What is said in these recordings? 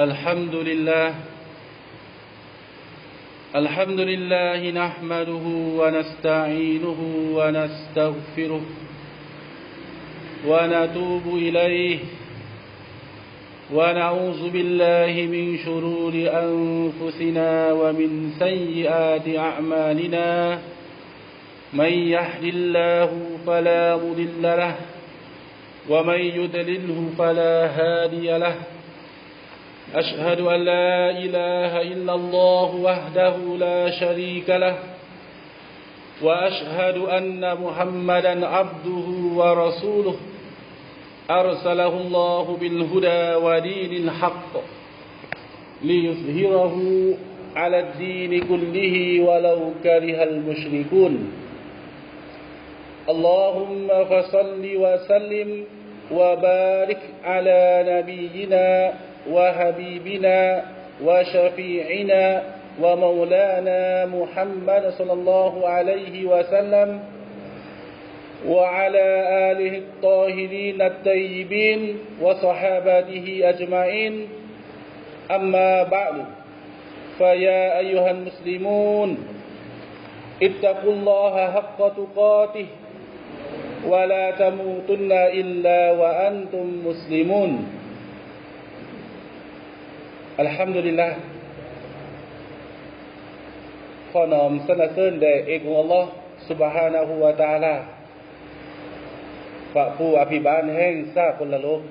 الحمد لله الحمد لله نحمده ونستعينه ونستغفره ونتوب إليه ونعوذ بالله من شرور أنفسنا ومن سيئات أعمالنا. من يهد الله فلا مضل له ومن يضلله فلا هادي له. أشهد أن لا إله إلا الله وحده لا شريك له وأشهد أن محمدا عبده ورسوله. أرسله الله بالهدى ودين الحق ليظهره على الدين كله ولو كره المشركون. اللهم فصل وسلم وبارك على نبينا وحبيبنا وشفيعنا ومولانا محمد صلى الله عليه وسلم وعلى آله الطاهرين الطيبين وصحابته أجمعين. أما بعد فيا أيها المسلمون اتقوا الله حق تقاته ولا تموتن إلا وأنتم مسلمون. الحمد لله ขอนอมสนเสริญแด่เอกของอัลลอฮ์ سبحانه และ تعالى พระผู้อภิบาลแห่งสากลโลก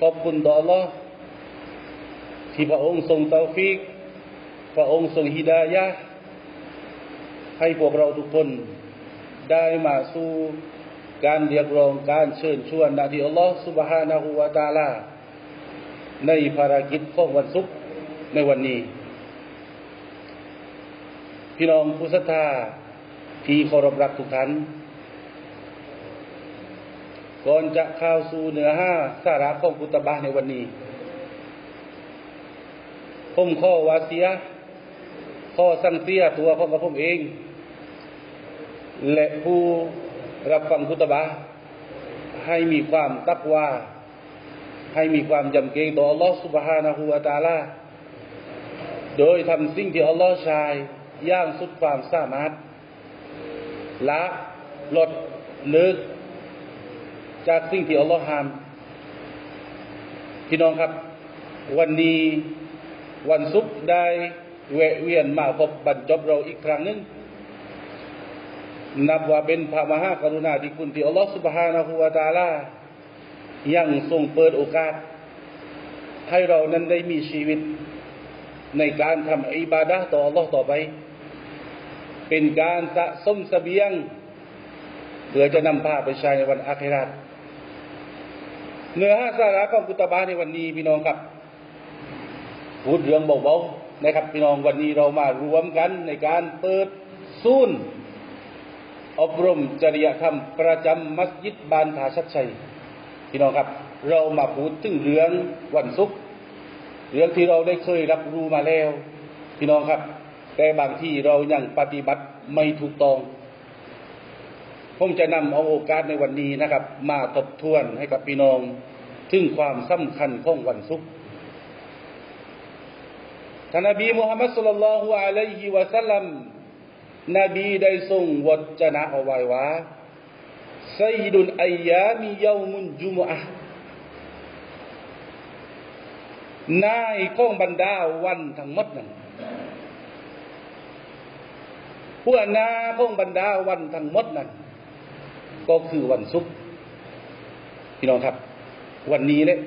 ขอบคุณต่อ Allah ที่พระองค์ทรงเตาฟิก พระองค์ทรงฮิดายะให้พวกเราทุกคนได้มาสู่การเรียกร้องการเชิญชวนนาที่อัลลอฮ์ سبحانه และ تعالى ในภารกิจของวันศุกร์ในวันนี้ พี่น้องผู้ศรัทธาที่เคารพรักทุกท่านก่อนจะเข้าสู่เนื้อห้าสาระของกุตบะในวันนี้ ผมข้อวาเสีย ข้อสั่งเสียตัวของกระผมเอง และผู้รับฟังกุตบะให้มีความตักว่า ให้มีความยำเกรงต่ออัลลอฮ์สุบฮานะฮูอาตาลาโดยทำสิ่งที่อัลลอฮ์ชายย่างสุดความสามารถละลดนึก จากสิ่งที่อัลลอฮ์ห้ามพี่น้องครับ วันนี้วันศุกร์ได้เวเวียนมาพบบรรจบเราอีกครั้งหนึ่งนับว่าเป็นพระมหากรุณาธิคุณที่อัลลอฮฺสุบฮานะฮูอาตาลา ยังทรงเปิดโอกาส ให้เรานั้นได้มีชีวิต ในการทำอิบาดะต่อ Allah ต่อไป เป็นการสะสมสเสบียงเพื่อจะนำพาไปใช้ในวันอาคราตเนื้อหาสาระของกุตบาในวันนี้พี่น้องครับพูดเรื่องเบาๆนะครับ พี่น้องวันนี้เรามารวมกันในการเปิดศูนอบรมจริยธรรม ประจำมัสยิดบานผาชัดชัย พี่น้องครับ เรามาพูดถึงเรื่องวันศุกร์เรื่องที่เราได้เคยรับรู้มาแล้ว พี่น้องครับ แต่บางที่เรายังปฏิบัติไม่ถูกต้องผมจะนำเอาโอกาสในวันนี้นะครับ มาทบทวนให้กับพี่น้อง ถึงความสำคัญของวันศุกร์ท่านนบีมุฮัมมัดสุลลัลลอฮุอะลัยฮิวะสัลลัมนบีได้ทรงวจนะเอาไว้ว่า ไซดุลอายามียามุนจุมอะนายของบรรดาวันทั้งหมดนั้นผู้นาของบรรดาวันทั้งหมดนั้น ก็คือวันศุกร์พี่น้องครับ วันนี้เลย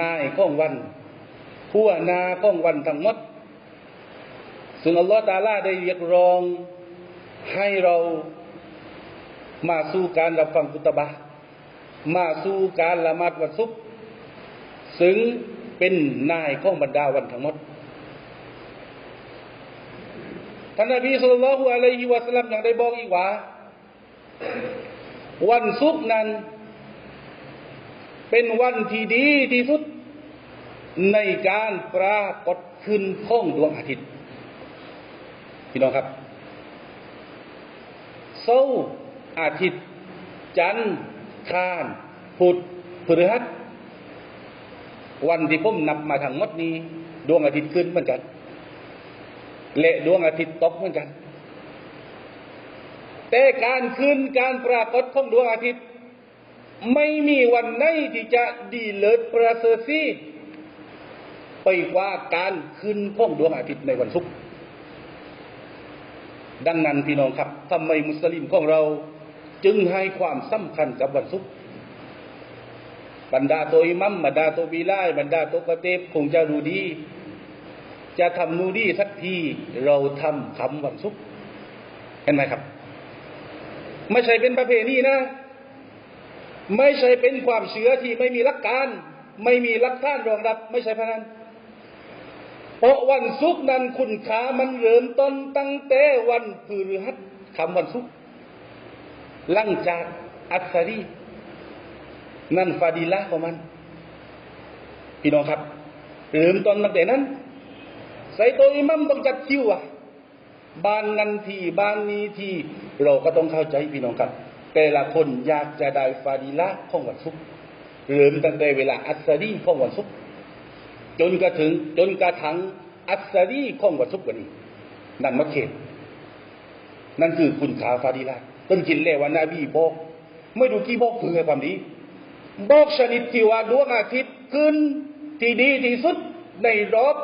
นายของวันผู้นาของวันทั้งหมดซึ่งอัลลอฮฺตาลาได้เรียกร้องให้เรา มาสู่การรับฟังกุตบะ มาสู่การละมาดวันศุกซึ่งเป็นนายของบรรดาวันทั้งหมดท่านนบีสุลต่านละอะลัยฮิวะสลัมยังได้บอกอีกว่า วันศุกนั้น เป็นวันที่ดีที่สุด ในการปรากฏขึ้นของดวงอาทิตย์พี่น้องครับเสาร์ อาทิตย์ จันทร์คานพุธพฤหัสวันที่ผมนับมาทั้งมดนี้ ดวงอาทิตย์ขึ้นเหมือนกันและดวงอาทิตย์ตกเหมือนกัน แต่การขึ้นการปรากฏของดวงอาทิตย์ ไม่มีวันไหนที่จะดีเลิศประเสริฐสีไปกว่าการขึ้นของดวงอาทิตย์ในวันศุกร์ดังนั้นพี่น้องครับทำไมมุสลิมของเรา จึงให้ความสำคัญกับวันศุกร์บรรดาตัวอิมัมบรรดาตัวบีไลบรรดาตัวกะเตบคงจะรู้ดี จะทำนูดีสักทีเราทำคำวันศุกร์เห็นไหมครับ ไม่ใช่เป็นประเพณีนะ ไม่ใช่เป็นความเชื่อที่ไม่มีหลักการ ไม่มีหลักฐานรองรับ ไม่ใช่พนันเพราะวันศุกร์นั้นคุณค่ามันเริ่มต้นตั้งแต่วันพฤหัสคำวันศุกร์ หลังจากอัสรีนั่นฟาดีละของมันพี่น้องครับเริ่มต้นตั้งแต่นั้นใส่ตัวอิมัมต้องจัดคิวอะบานนันทีบานนี้ทีเราก็ต้องเข้าใจพี่น้องครับ แต่ละคนอยากจะได้ฟาดีละของวันศุกร์เริ่มตั้งแต่เวลาอัสรีของวันศุกร์จนกระถึงจนกระทั่งอัสรีของวันศุกร์วันนี้นั่นมะเขตนั่นคือคุณค่าฟาดีละ ต้นกินเลวันนาบีบอก ไม่ดูกี่บอกเพื่อความดี บอกชนิดที่ว่าดวงอาทิตย์ขึ้นที่ดีที่สุดในรอบ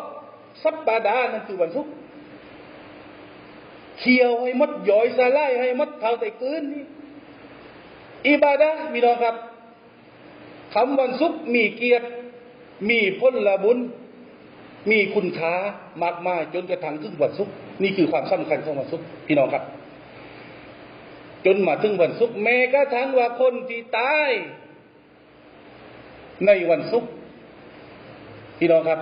สัปดาห์นั่นคือวันศุกร์เคียวให้มดย่อยสลายให้มดเท่าแต่คืนนี่อิบาดะมีน้องครับคำวันศุกร์มีเกียรติ มีผลบุญ มีคุณค่ามากมายจนกระทั่งถึงวันศุกร์นี่คือความสำคัญของวันศุกร์พี่น้องครับ จนมาถึงวันศุกร์แม้กระทั่งว่าคนที่ตาย ในวันศุกร์พี่น้องครับ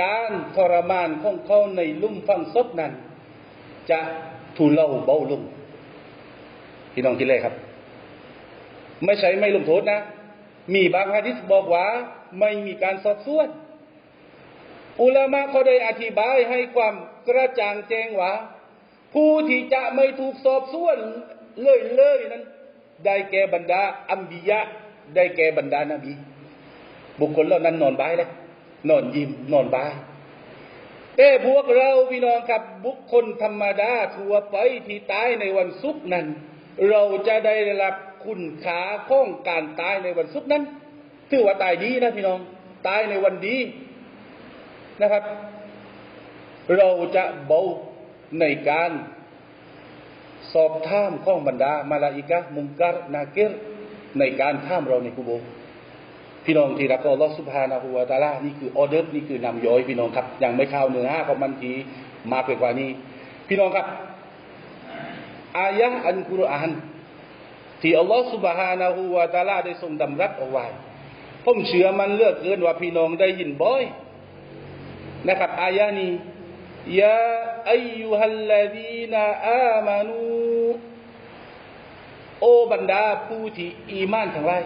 การทรมานของเขาในลุ่มฟังศพนั้น จะทุเลาเบาลงพี่น้องคิดเลยครับ ไม่ใช่ไม่ลงโทษนะ มีบางฮะดิษบอกว่า ไม่มีการสอบสวน อุลามะเขาได้อธิบายให้ความกระจ่างแจ้งว่าผู้ที่จะไม่ถูกสอบสวน เลยเลยนั้น ได้แก่บรรดาอัมบิยะ ได้แก่บรรดานบี บุคคลเหล่านั้นนอนบายเลยนอนยิ้มนอนบาย แต่พวกเราพี่น้องครับบุคคลธรรมดาทั่วไปที่ตายในวันศุกร์นั้น เราจะได้รับคุณค่าของการตายในวันศุกร์นั้นถือว่าตายดีนะพี่น้อง ตายในวันดีนะครับ เราจะเบาในการ สอบถามข้องบรรดามาลาอิกะมุงกัรนาเกรในการถามเราในกุโบพี่น้องที่รักอัลอสุบฮานาหูวาตาลานี่คือออเดอร์นี่คือนำย้อยพี่น้องครับยังไม่เข้าเนื้อห้าของมันทีมากไปกว่านี้ พี่น้องครับอายะอันกุรอานที่อัลลอฮฺสุบฮานาหูวาตาลาได้ทรงดำรัสเอาไว้ผมเชื่อมันเลือกเกินว่าพี่น้องได้ยินบ่อย นะครับอายะนี้ ยาอายุฮัลลดีนาอามานูโอบรรดาผู้ที่อีมานทั้งหลาย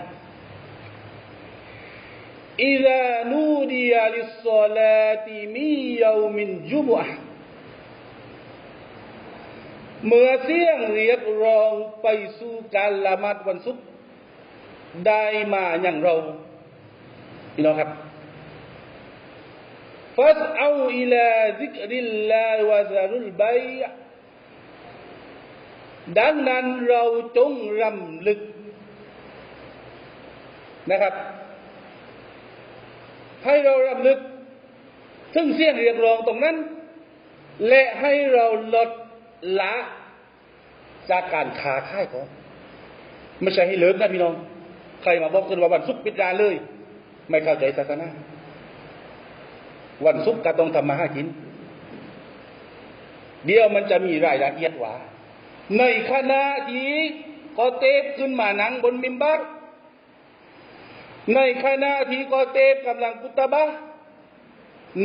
إذا نودي للصلاة من يوم الجمعة เมื่อเสียงเรียกร้องไปสู่การละหมาดวันศุกร์ได้มาอย่างเราพี่น้องครับ ฟัสเอาอิลาซิกริลลาวะซารุลบัยดังนั้นเราจงรำลึกนะครับ ให้เรารำลึกถึงเสียงเรียกร้องตรงนั้น และให้เราลดละจากการค้าขายของ ไม่ใช่ให้เลิกนะพี่น้อง ใครมาบอกกันว่าวันศุกร์ปิดร้านเลย ไม่เข้าใจศาสนา วันศุกร์ก็ต้องทำมาหากิน เดี๋ยวมันจะมีรายละเอียดว่า ในขณะที่ก็เตบขึ้นมานั่งบนมิมบัรในขณะที่กอเตบกำลังกุตบะ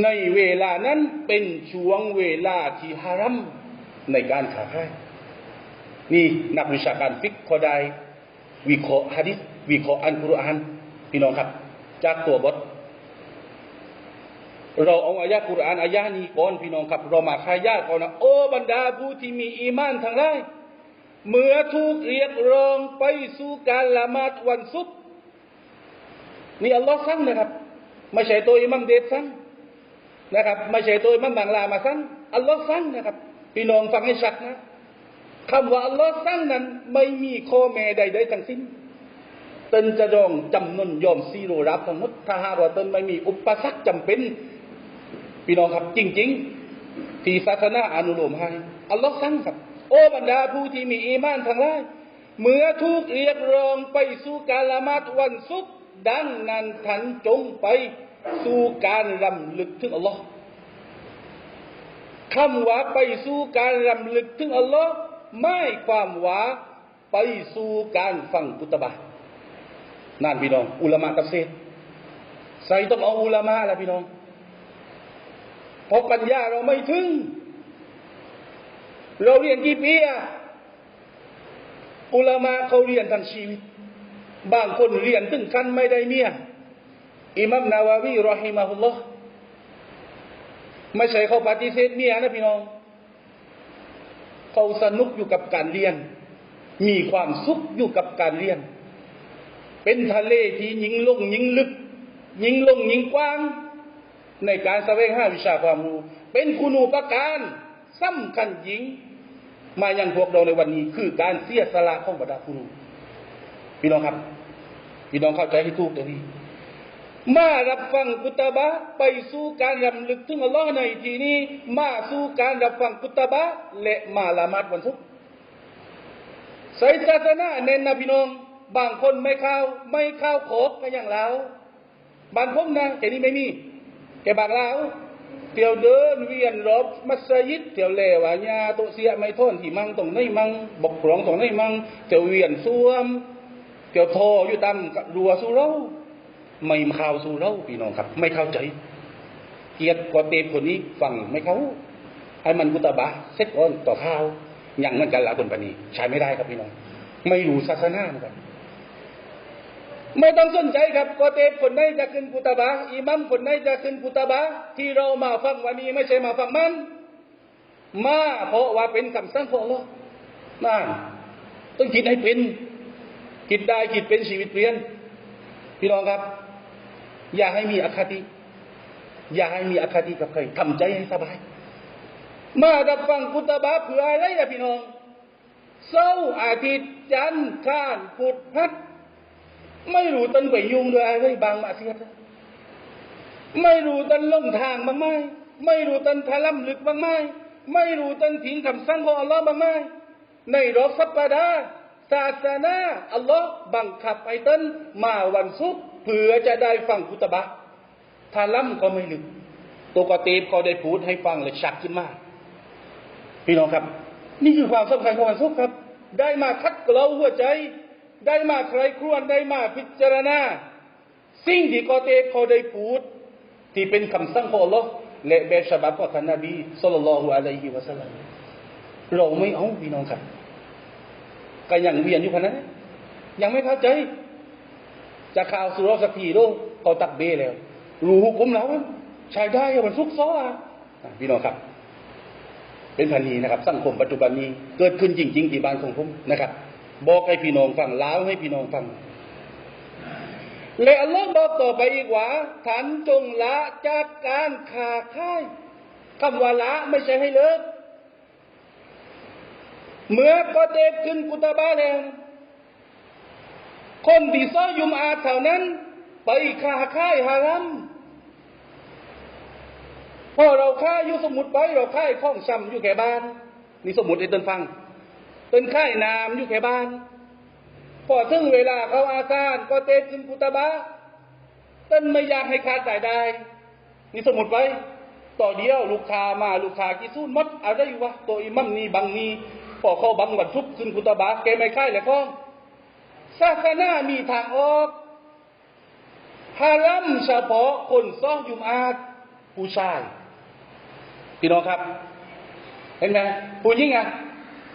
ในเวลานั้นเป็นช่วงเวลาที่ฮารัมในการขาขายนี่นักวิชาการฟิกเขาได้วิเคราะห์ฮะดิษวิเคราะห์อันกุรอานพี่น้องครับ จากตัวบท เราเอาอายะกุรานอายะนี้ก่อนพี่น้องครับ เรามาขายาก่อนนะโอ้บรรดาผู้ที่มีอีมานทั้งหลายเมื่อถูกเรียกร้องไปสู่การละหมาดวันศุกร์นี่อัลลอฮ์สั่งนะครับ ไม่ใช่ตัวอิมัมเดชสั่งนะครับ ไม่ใช่ตัวอิมัมบางลามาสั่งอัลลอฮ์สั่งนะครับ พี่น้องฟังให้ชัดนะคำว่าอัลลอฮ์สั่งนั้นไม่มีข้อแม้ใดๆทั้งสิ้นตนจะดองจำนวนยอมซีโรรับทั้งหมดถ้าหากว่าตนไม่มีอุปสรรคจำเป็น พี่น้องครับจริง ๆ ที่ศาสนาอนุโลมให้อัลลอฮ์สั่งครับ โอ้บรรดาผู้ที่มีอีมานทั้งหลายเมื่อทุกเรียกร้องไปสู่การละมาดวันศุกร์ดังนั้นท่านจงไปสู่การรำลึกถึงอัลลอฮ์คำว่าไปสู่การรำลึกถึงอัลลอฮ์ไม่ความว่าไปสู่การฟังกุตบะนั่นพี่น้อง อุลามะตัฟซีรใส่ต้องเอาอุลามะละพี่น้อง ราะปัญญาเราไม่ถึง เราเรียนกี่ปีอะอุลามะเขาเรียนทั้งชีวิต บางคนเรียนถึงกันไม่ได้เมียอิมัมนาวาวีรอฮิมาฮุลลอฮ์ไม่ใช่เขาปฏิเสธเมียนะพี่น้อง เขาสนุกอยู่กับการเรียน มีความสุขอยู่กับการเรียน เป็นทะเลที่ยิงลงยิงลึก ยิงลงยิงกว้าง ในการแสวงหาวิชาความรู้เป็นคุณูปการสำคัญยิงมายังพวกเราในวันนี้ คือการเสียสละของบรรดาครูพี่น้องครับพี่น้องเข้าใจให้ถูกตรงนี้มารับฟังกุตบะไปสู่การรำลึกถึงอัลลอฮ์ในที่นี้ มาสู่การรับฟังกุตบะและมาละมาดวันศุกร์ใส่ศาสนาเน้นนะพี่น้อง บางคนไม่เข้า ไม่เข้าโคกก็อย่างเราบางพวกนะแต่นี่ไม่มี แกบางเราเที่ยวเดินเวียนรอบมัสยิดเที่ยวเลวญาโตเสียไม่ทนที่มั่งตรงไหนมั่งบกครองตรงไหนมั่งเที่ยวเวียนซ่วมเที่ยวโทอยู่ตามรัวสู้เราไม่ข้าวสู่เราพี่น้องครับ ไม่เข้าใจเกียรติกว่าเตปคนนี้ฟังไม่เขาให้มันกุตบะเซ็ตก่อนต่อข้าวอย่างนั้นกันละคนปนีใช้ไม่ได้ครับพี่น้อง ไม่รู้ศาสนาเหมือนกัน ไม่ต้องสนใจครับกอเตปคนไหนจะขึ้นกุตบะอิมัมคนไหนจะขึ้นกุตบะที่เรามาฟังวันนี้ไม่ใช่มาฟังมันมาเพราะว่าเป็นคำสั่งของอัลลอฮ์นั่นต้องคิดให้เป็นคิดได้คิดเป็นชีวิตเปลี่ยน พี่น้องครับ อย่าให้มีอคติ อย่าให้มีอคติกับใครทำใจให้สบาย มาดับฟังกุตบะเผื่ออะไรอะพี่น้องเสาร์อาทิตย์จันทร์ข้านพุธพัด ไม่รู้ตันไปยุ่งด้วยอะไรบางมาเสียไม่รู้ตันล่องทางบ้างไหมไม่รู้ตันทะล่ำลึกบ้างไหมไม่รู้ตันทิ้งคำสั่งของอัลลอฮ์บ้างไหมในรอบสัปดาห์ศาสนาอัลลอฮ์บังคับให้ตันมาวันศุกร์เพื่อจะได้ฟังกุตบะทาล่ำก็ไม่ลึกตัวกตีบก็ได้พูดให้ฟังเลยชักขึ้นมาพี่น้องครับ นี่คือความสำคัญของวันศุกร์ครับ ได้มาคัดเกลาหัวใจ ได้มาใครครวญได้มาพิจารณา สิ่งที่กอเตเขาได้พูด ที่เป็นคำสั่งของอัลลอและแบบฉบับของท่านนบีสุลต่านลฮุอะลัยฮิวะสัลลัมเราไม่เอาพี่น้องครับก็ยังเวียนอยู่ขนาดนั้นยังไม่เข้าใจ จะข่าวสุรสักทีโลเขาตักเบแล้ว รู้หุกุมแล้วใช้ได้มันซุกซ้ออะพี่น้องครับ เป็นพันนีนะครับ สังคมปัจจุบันนี้ เกิดขึ้นจริง ๆ ที่บ้านของผมนะครับ บอกให้พี่น้องฟังล้าวให้พี่น้องฟัง และอัลลอฮ์บอกต่อไปอีกว่าท่านจงละจากการขาค่ายคำว่าละไม่ใช่ให้เลิก เมื่อก็เตบขึ้นกุตาบาแล้วคนที่ซ้อยุมอาเท่านั้น ไปขาค่ายฮารัมพอเราค่ายอยู่สมุดไป เราค่ายข้องซ้ำอยู่แค่บ้าน นี่สมุดไอ้ต้นฟัง ต้นค่ายนามอยู่แค่บ้าน พอถึงเวลาเขาอาซานก็เตะขึ้นกุตบะต้นไม่อยากให้ขาดสายได้ นี่สมุดไปต่อเดียวลูกค้ามาลูกค้ากี่สู้มัดอะไรวะตัวอิมัมนี่บังนี่พอเขาบังบันทุกขึ้นกุตบะแกไม่ค่ายเลยพ้องศาสนามีทางออกฮารัมเฉพาะคนซ้อยุมอาผู้ชาย พี่น้องครับ เห็นไหมผู้หญิงอะ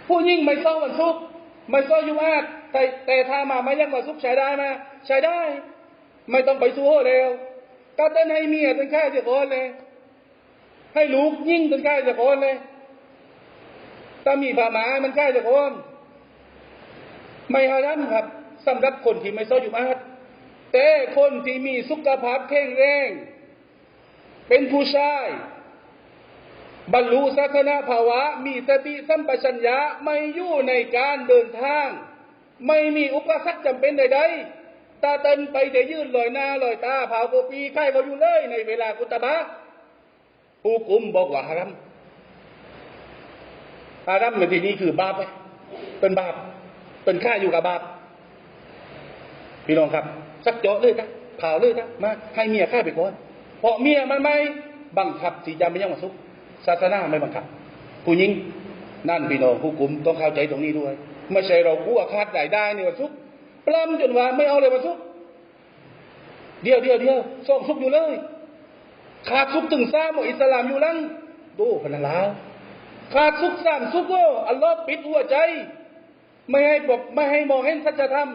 ผู้หญิงไม่ซ้อวันศุกไม่ซ้อยุมอาตแต่แต่ถ้ามาไม่ยังวันศุกใช้ได้ไหมใช้ได้ ไม่ต้องไปสู้เร็วก็ต้ให้เมียต้นแค่จะโอนเลย ให้ลูกยิ่งต้นแค่จะโอนเลยถ้ามีผ้าหมามันแค่จะโอนไม่ฮารัมครับสำหรับคนที่ไม่ซ้อยุมอาตแต่คนที่มีสุขภาพแข็งแรง เป็นผู้ชาย บรรลุศาสนาภาวะ มีสติสัมปชัญญะไม่อยู่ในการเดินทาง ไม่มีอุปสรรคจำเป็นใดๆตาเตินไปจะยื่นลอยหน้าลอยตาเผาโกปีไข่เขาอยู่เลยในเวลากุตบะผู้กุมบอกว่าฮารัมฮารัมในที่นี้คือบาปไหมเป็นบาปเป็นค่าอยู่กับบาปพี่น้องครับ สักเจาะเลยนะเผาเลยนะมาให้เมียฆ่าไปก่อนเพราะเมียมันไม่บังคับที่จะไม่ยังมาสุข ศาสนาไม่บังคับ ผู้หญิงนั่นพี่น้องผู้กลุ่มต้องเข้าใจตรงนี้ด้วย ไม่ใช่เรากู้อาคาดได้ได้เนี่ยวันสุกปล้ำจนว่าไม่เอาเลยวันสุกเดียวเดียวเดียวส่งสุกอยู่เลย ขาดสุกถึงซ่าหมดอิสลามอยู่ลังดูพนันลาวขาดสุกสามสุกก็อัลลอฮ์ปิดหัวใจ ไม่ให้บอกไม่ให้มองเห็นสัจธรรม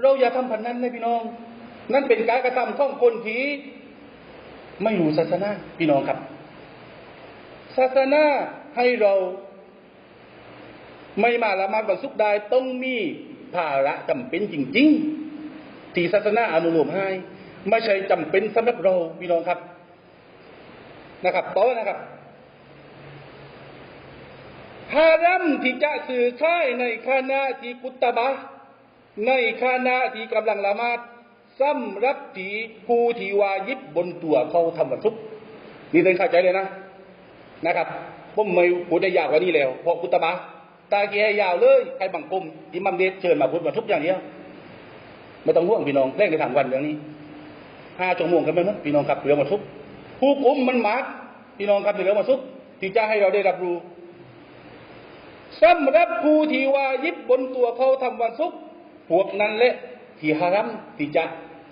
เราอย่าทำผันนั้นนะพี่น้อง นั่นเป็นการกระทำของคนที่ไม่รู้ศาสนาพี่น้องครับ ศาสนาให้เราไม่มาละหมาดวันศุกร์ได้ต้องมีภาระจำเป็นจริง ๆ ที่ศาสนาอนุโลมให้ไม่ใช่จำเป็นสำหรับเราพี่น้องครับนะครับต่อนะครับฮารัมที่จะสื่อค่ายในคณะที่กุตบะในคณะที่กำลังละหมาดสำหรับที่ผู้ที่วายิบบนตัวเขาทำวันศุกร์นี่เป็นเข้าใจเลยนะ นะครับผมไม่พูดได้ยาวกว่านี้แล้วพราะกุตบะตาเกียยาวเลยใครบังกลมอิมัมเดชเชิญมาพูดมาทุกอย่างเนี้ยไม่ต้องห่วงพี่น้องเร่งในทางวันเรื่องนี้ห้าชั่วโมงกันไหมมั้งพี่น้องครับเรื่องมาทุกผู้กุมมันมาร์กพี่น้องครับเรื่องมาทุกที่จะให้เราได้รับรู้สำหรับผู้ที่ว่ายิบบนตัวเขาทำวันศุกร์พวกนั้นแหละที่ฮารัมที่จะ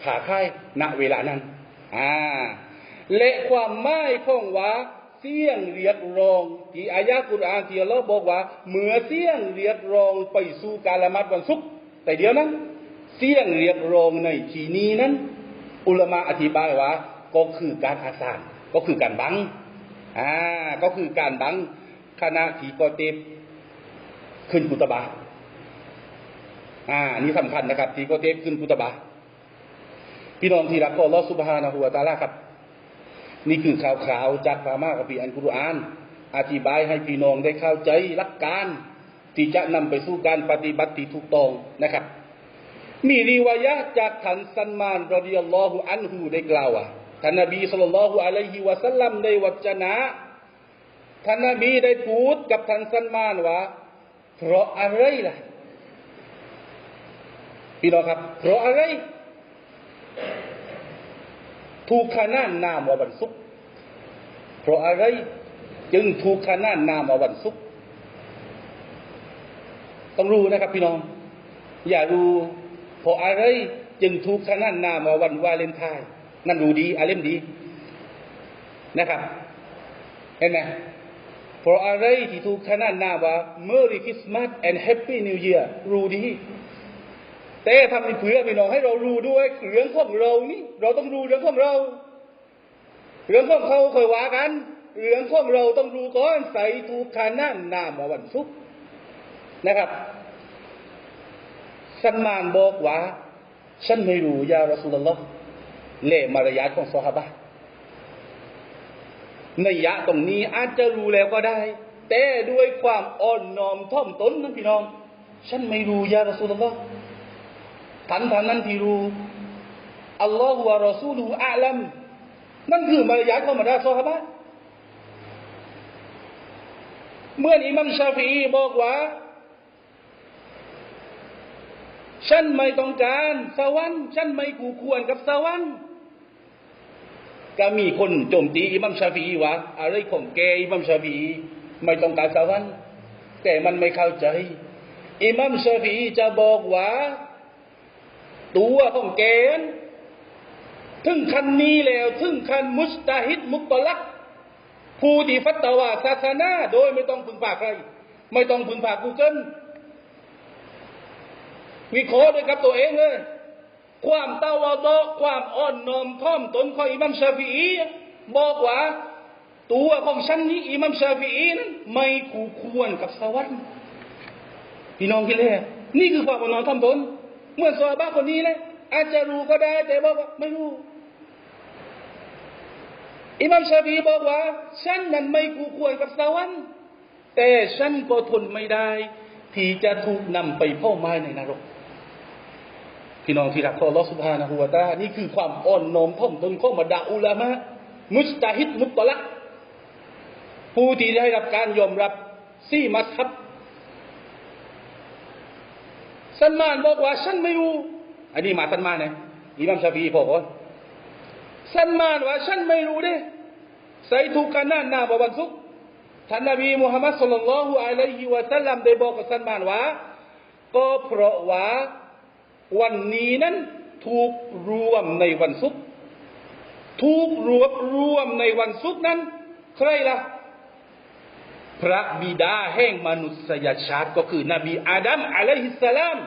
ขาค่ายณเวลานั้นอ่าและความหมายของว่า เสียงเรียกร้องที่อายะกุรอานที่อัลลอฮ์บอกว่าเมื่อเสียงเรียกร้องไปสู่การละหมาดวันศุกร์แต่เดียวนั้น เสียงเรียกร้องในที่นี้นั้น อุลามะอธิบายว่า ก็คือการอาสานก็คือการบังอ่าก็คือการบังคณะที่กอเตบขึ้นกุตบาอ่านี่สำคัญนะครับที่กอเตบขึ้นกุตบาพี่น้องที่รักก็อัลลอฮ์ซุบฮานะฮูวตาลาครับ นี่คือข่าวข่าวจากพามากับพี่อันกุรอาน อธิบายให้พี่น้องได้เข้าใจหลักการ ที่จะนำไปสู่การปฏิบัติที่ถูกต้องนะครับ มีรีวายะจากท่านซันมานรอดิยัลลอฮุอันฮูได้กล่าวว่าท่านนบีสุลต่านละฮุอะลัยฮิวะสัลลัมได้วัจนะท่านนบีได้พูดกับท่านซันมานว่าเพราะอะไรล่ะพี่น้องครับ เพราะอะไร ถูกขนานนามว่าวันศุกร์เพราะอะไรจึงถูกขนานนามว่าวันศุกร์ต้องรู้นะครับพี่น้อง อย่ารู้เพราะอะไรจึงถูกขนานนามว่าวันวาเลนไทน์นั่นรู้ดีอาเล่มดีนะครับเห็นไหมเพราะอะไรที่ถูกขนานนามว่า Merry Christmas and Happy New Year รู้ดี แต่ทำเพื่อพี่น้องให้เรารู้ด้วยเรื่องของเรานี่เราต้องรู้เรื่องของเรา เรื่องของเขาเคยว่ากัน เรื่องของเราต้องรู้ก่อนใส่ถูกขานานนามว่าวันศุกร์นะครับสันมานบอกว่าฉันไม่รู้ยารสุลลอฮ์เล่มารยาทของซอฮาบะในยะตรงนี้อาจจะรู้แล้วก็ได้ แต่ด้วยความอ่อนน้อมถ่อมตนนะพี่น้อง ฉันไม่รู้ยารสุลลอฮ์ ทันทันนั้นที่รู้อัลลอฮฺวะรอซูลูอาลัมนั่นคือมารยาทของบรรดาซอฮาบะเมื่ออิมัมชาฟีบอกว่า ฉันไม่ต้องการสวรรค์ฉันไม่คู่ควรกับสวรรค์ก็มีคนโจมตีอิมัมชาฟีว่าอะไรของแกอิมัมชาฟีไม่ต้องการสวรรค์แต่มันไม่เข้าใจอิมัมชาฟีจะบอกว่า ตัวของแกนถึงคันนี้แล้วถึงคันมุสตาฮิดมุตลักผู้ที่ฟัตวาศาสนาโดยไม่ต้องพึ่งพาใคร ไม่ต้องพึ่งพากูเกิลวิเคราะห์ด้วยกับตัวเองเลยความตาวาโตความอ่อนน้อมถ่อมตนของอิมัมชาฟีอีบอกว่า ตัวของฉันนี้อิมัมชาฟีอีนั้นไม่คู่ควรกับสวรรค์พี่น้องคิดเลยนี่คือความอ่อนน้อมถ่อมตน เมื่อซอบ้าคนนี้เลยอาจจะรู้ก็ได้ แต่บอกว่าไม่รู้อิมัมชาฟีบอกว่า ฉันนั้นไม่คู่ควรกับสวรรค์แต่ฉันก็ทนไม่ได้ ที่จะถูกนำไปเผาไม้ในนรก พี่น้องที่รักของอัลอสุบฮานะฮูวตานี่คือความอ่อนน้อมถ่อมตนของบรรดาอุลามะมุสตาฮิดมุตตะลักผู้ที่ได้รับการยอมรับซี่มัสฮับ สันมานบอกว่าฉันไม่รู้ อันนี้มาสันมานนะอิหมัมชาฟีบอกว่าสันมานว่าฉันไม่รู้เด้ใส่ถูกกันหน้าหน้าบวันศุกร์ท่านนบีมุฮัมมัดสุลลัลลอฮุอะลัยฮิวะสัลลัมได้บอกกับสันมานว่าก็เพราะว่าวันนี้นั้นถูกรวมในวันศุกร์ถูกรวบรวมในวันศุกร์นั้น ใครล่ะ พระบิดาแห่งมนุษยชาติก็คือนบีอาดัมอะลัยฮิสสลาม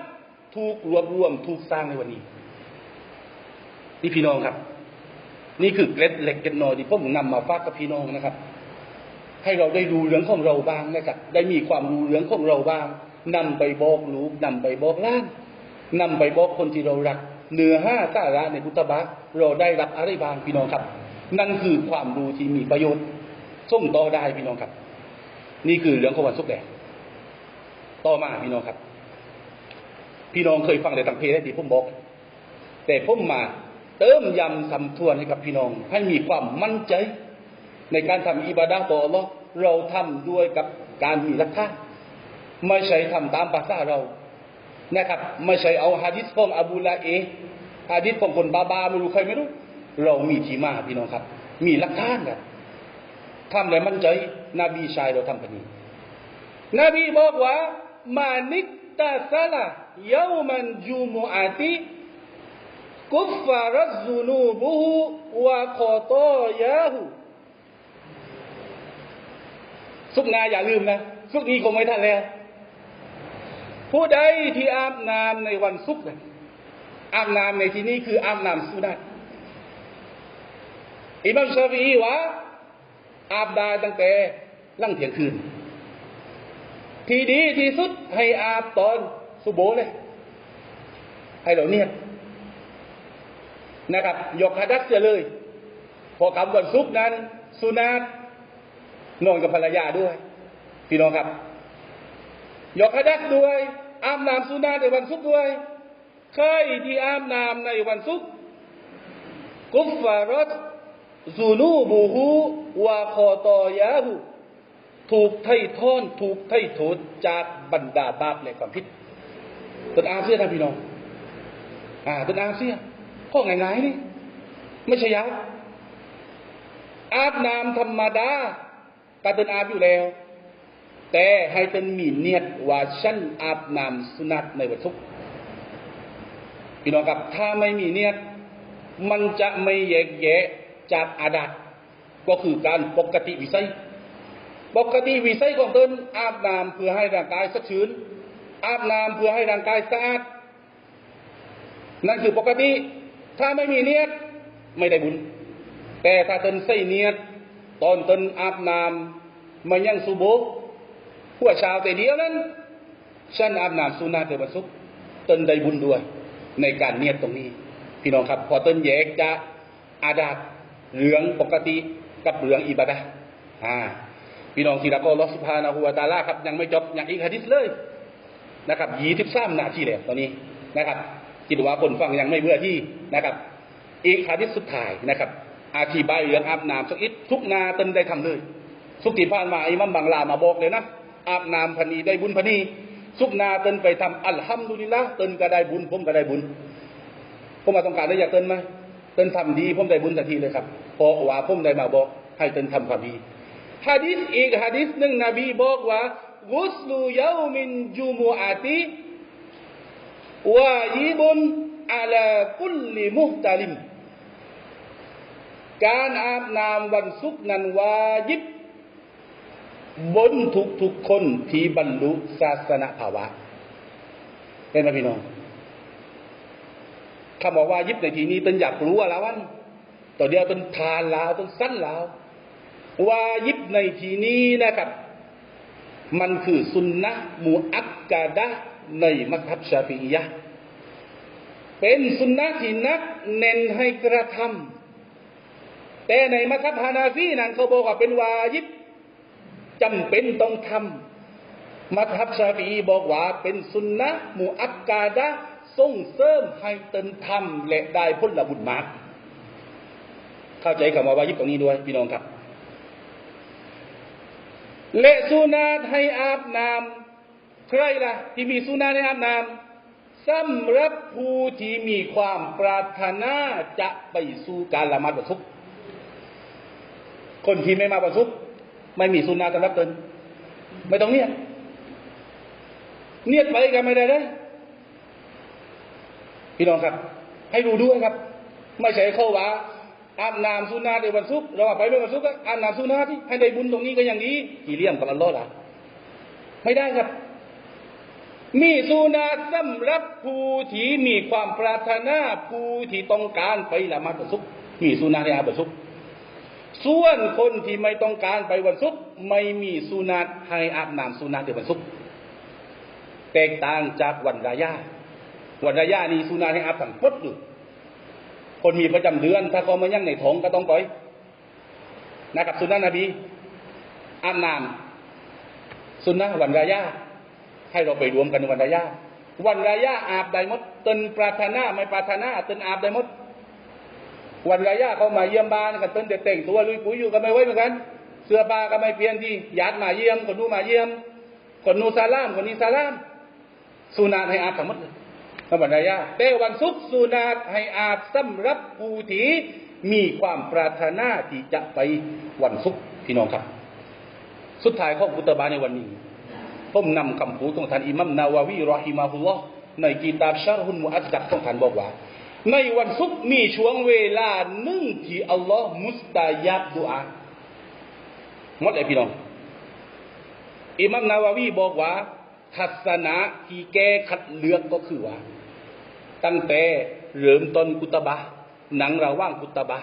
ถูกรวบรวมถูกสร้างในวันนี้นี่พี่น้องครับ นี่คือเกล็ดเล็กเกล็ดน้อยที่ผมนำมาฝากกับพี่น้องนะครับ ให้เราได้รู้เรื่องของเราบ้างนะครับ ได้มีความรู้เรื่องของเราบ้างนำไปบอกลูกนำไปบอกล้านนำไปบอกคนที่เรารักเนื้อห้าสาระในพุทธบาทเราได้รับอะไรบ้างพี่น้องครับ นั่นคือความรู้ที่มีประโยชน์ส่งต่อได้พี่น้องครับ นี่คือเรื่องของวันศุกร์แดงต่อมาพี่น้องครับ พี่น้องเคยฟังในตังเพลได้ดีผมบอก แต่ผมมาเติมยำสำทวนให้กับพี่น้อง ให้มีความมั่นใจ ในการทำอิบาดะต่ออัลลอฮ์เราทำด้วยกับการมีรักท่าไม่ใช่ทำตามภาษาเรานะครับ ไม่ใช่เอาฮะดิษของอบูลาเอฮะดิษของคนบาบาไม่รู้ใครไม่รู้ เรามีที่มาพี่น้องครับ มีหลักฐานครับ ทำแล้วมั่นใจ นบีชายเราทำแบบนี้นบีบอกว่ามานิกตาซาลาเยามันจูมูอาติกุฟฟารัซูนูบุฮุวะคอตอยาหูสุกนาอย่าลืมนะสุกนี้คงไม่ทันแล้ว ผู้ใดที่อาบน้ำในวันศุกร์อาบน้ำในที่นี้คืออาบน้ำสุนัตอิมามชาฟีวะ อาบได้ตั้งแต่ลั่งเที่ยงคืน ที่ดีที่สุดให้อาบตอนสุโบเลย ให้เราเนี่ยนะครับยกฮัดักเจเลย พอคำวันศุกนั้น สุนัตนอนกับภรรยาด้วย พี่น้องครับยกฮัดักด้วยอาบน้ำสุนัตในวันศุกด้วยใครที่อาบน้ำในวันศุกกุฟฟารต ซูนูบูฮูวาคอตอยาหูถูกไถ่ทอนถูกไถ่โทษจากบรรดาบาปและความผิดเป็นอาเซียนะพี่น้องอ่าเป็นอาเซียข้อง่ายๆนี่ไม่ใช่ยาวอาบน้ำธรรมดาก็เป็นอาบอยู่แล้ว แต่ให้เป็นมีเนียดว่าฉันอาบน้ำสุนัตในวันศุกร์พี่น้องครับถ้าไม่มีเนียดมันจะไม่แยกแยะ จากอาดัตก็คือการปกติวิสัย ปกติวิสัยของตนอาบน้ำเพื่อให้ร่างกายสดชื่น อาบน้ำเพื่อให้ร่างกายสะอาด นั่นคือปกติ ถ้าไม่มีเนียดไม่ได้บุญ แต่ถ้าตนใส่เนียดตอนตนอาบน้ำมันยังสุโบหัวชาวแต่เดียวนั้นฉันอาบน้ำสุนาเตวันศุกร์ตนได้บุญด้วย ในการเนียดตรงนี้ พี่น้องครับ พอตนแยกจะอาดา ตเรื่องปกติกับเรื่องอิบาดะอ่าพี่น้องที่รักอัลลอฮฺสุบฮานะฮูวตาลาครับยังไม่จบอย่างอีกฮะดิษเลยนะครับยี่สิบสามนาทีแล้วตอนนี้นะครับคิดว่าคนฟังยังไม่เบื่อที่นะครับ อีกฮะดิษสุดท้ายนะครับ อาธิบายเรื่องอาบน้ำสักอิดทุกนาตนได้ทำเลย สุกที่ผ่านมาอิมัมบังลามาบอกเลยนะอาบน้ำพันีได้บุญพันีสุกนาตนไปทำอัลฮัมดุลิลละตนก็ได้บุญผมก็ได้บุญผมมาต้องการได้อยากเตินไหม เตินทำดีผมได้บุญทันทีเลยครับพอว่าผมได้มาบอก ให้เตินทำความดีฮะดิษอีกฮะดิษหนึ่งนบีบอกว่ากุสลูยามินจูมูอาติวายิบุนอาลาคุลลิมุตาลิมการอาบน้ำวันศุกร์นั้นวายิบบนทุกทุกคนที่บรรลุศาสนาภาวะเป็นไหมพี่น้อง คำบอกว่ายิบในที่นี้เป็นอยากรู้อะไรวันต่อเดียวเป็นทานลาวเป็นสั้นลาววายิบในที่นี้นะครับ มันคือสุนนะมูอักกาดะในมัคคับชาฟียะเป็นสุนนะที่นักเน้นให้กระทำแต่ในมัสยิดฮานาฟีนั้นเขาบอกว่าเป็นวาญิบจำเป็นต้องทำมัสยิดชาฟีบอกว่าเป็นสุนนะมุอักกาดะ ส่งเสริมให้ตนทำและได้ผลบุญมากเข้าใจคำว่าวาญิบตรงนี้ด้วยพี่น้องครับ และสุนาให้อาบน้ำใครล่ะ ที่มีสุนาให้อาบน้ำสำหรับผู้ที่มีความปรารถนาจะไปสู่การละหมาดบทุกคนที่ไม่มาบทุกไม่มีสุนาสำหรับตนไม่ต้องเนียดเนียดไปกันไม่ได้เลย พี่น้องครับ ให้รู้ด้วยครับ ไม่ใช่เข้าว่าอาบน้ำสุนาในวันศุกร์เราไปเป็นวันศุกร์อาบน้ำสุนาที่ให้ได้บุญตรงนี้ก็อย่างนี้กี่เลี่ยมกับอัลลอฮ์ล่ะไม่ได้ครับ มีสุนาสำหรับผู้ที่มีความปรารถนาผู้ที่ต้องการไปละมาดวันศุกร์มีสุนาในอาบันศุกร์ส่วนคนที่ไม่ต้องการไปวันศุกร์ไม่มีสุนาให้อาบน้ำสุนาในวันศุกร์แตกต่างจากวันรายา วันรายานี่สุนาให้อาบทั้งหมดเลยคนมีประจำเดือน ถ้าเขามายั่งในท้องก็ต้องปล่อยนะครับสุนนะนบีอาบน้ำสุนนะวันรายาให้เราไปรวมกันวันรายาวันรายาอาบได้หมดตนปรารถนาไม่ปรารถนาตนอาบได้หมดวันรายาเขามาเยี่ยมบ้านกันตนแต่งตัวลุยปุ๋ยอยู่กันไม่ไว้เหมือนกัน เสื้อผ้าก็ไม่เปลี่ยนที่ญาติมาเยี่ยมคนนู้มาเยี่ยมคนนู้ซาลามคนนี้ซาลามสุนาให้อาบทั้งหมดเลย วันรายาแต่วันศุกร์สุนาตให้อาบสำหรับผู้ที่มีความปรารถนาที่จะไปวันศุกร์พี่น้องครับ สุดท้ายข้อกุตบาในวันนี้ ผมนำคำพูดของท่านอิมัมนาวาวีรอฮิมาฮุลลอฮ์ในกีตาบชารฮุนมุอัจจักของท่านบอกว่า ในวันศุกร์มีช่วงเวลาหนึ่งที่อัลลอฮ์มุสตายับดุอาหมดเลยพี่น้องอิมัมนาวาวีบอกว่า ทัศนะที่แก้คัดเลือกก็คือว่า ตั้งแต่เริ่มต้นกุตบะหนังราว่างกุตบะ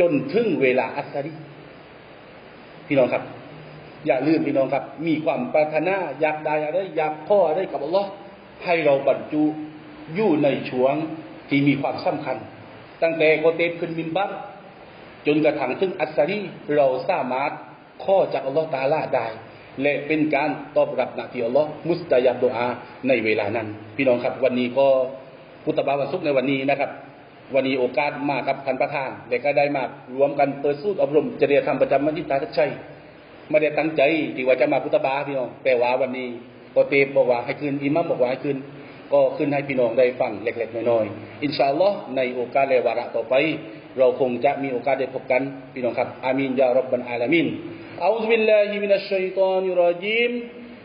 จนถึงเวลาอัสรีพี่น้องครับ อย่าลืมพี่น้องครับ มีความปรารถนาอยากได้อะไรอยากพ่ออะไรกับอัลลอฮ์ให้เราบรรจุอยู่ในช่วงที่มีความสำคัญ ตั้งแต่โกเตขึ้นมินบัตจนกระทั่งถึงอัสรีเราสามารถข้อจากอัลลอฮ์ตาลาได้และเป็นการตอบรับนาทีอัลลอฮ์มุสตายับดอาในเวลานั้น พี่น้องครับวันนี้ก็ พุทธบาวันศุกร์ในวันนี้นะครับ วันนี้โอกาสมากับท่านประธานและก็ได้มารวมกันเปิดสู้อบรมจริยธรรมประจำมัสยิตาทักชัยไม่ได้ตั้งใจที่ว่าจะมาพุทธบาพี่น้องแต่ว่าวันนี้โอเตบบอกว่าให้คืนอิมัมบอกว่าให้คืนก็ขึ้นให้พี่น้องได้ฟังเล็กๆน้อยๆอินชาอัลลอฮ์ในโอกาสและวาระต่อไป เราคงจะมีโอกาสได้พบกันพี่น้องครับอามีนยารับบันอาลามินอัลลอฮฺบิลลาฮิมินัชชัยฏอนิรรจีม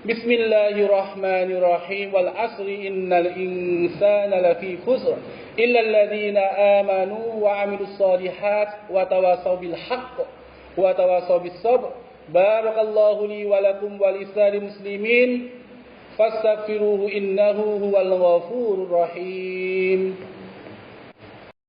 بسم الله الرحمن الرحيم والعصر إن الإنسان لفي خسر إلا الذين آمنوا وعملوا الصالحات وتواصوا بالحق وتواصوا بالصبر. بارك الله لي ولكم ولسائر المسلمين. فاستغفروه إنه هو الغفور الرحيم.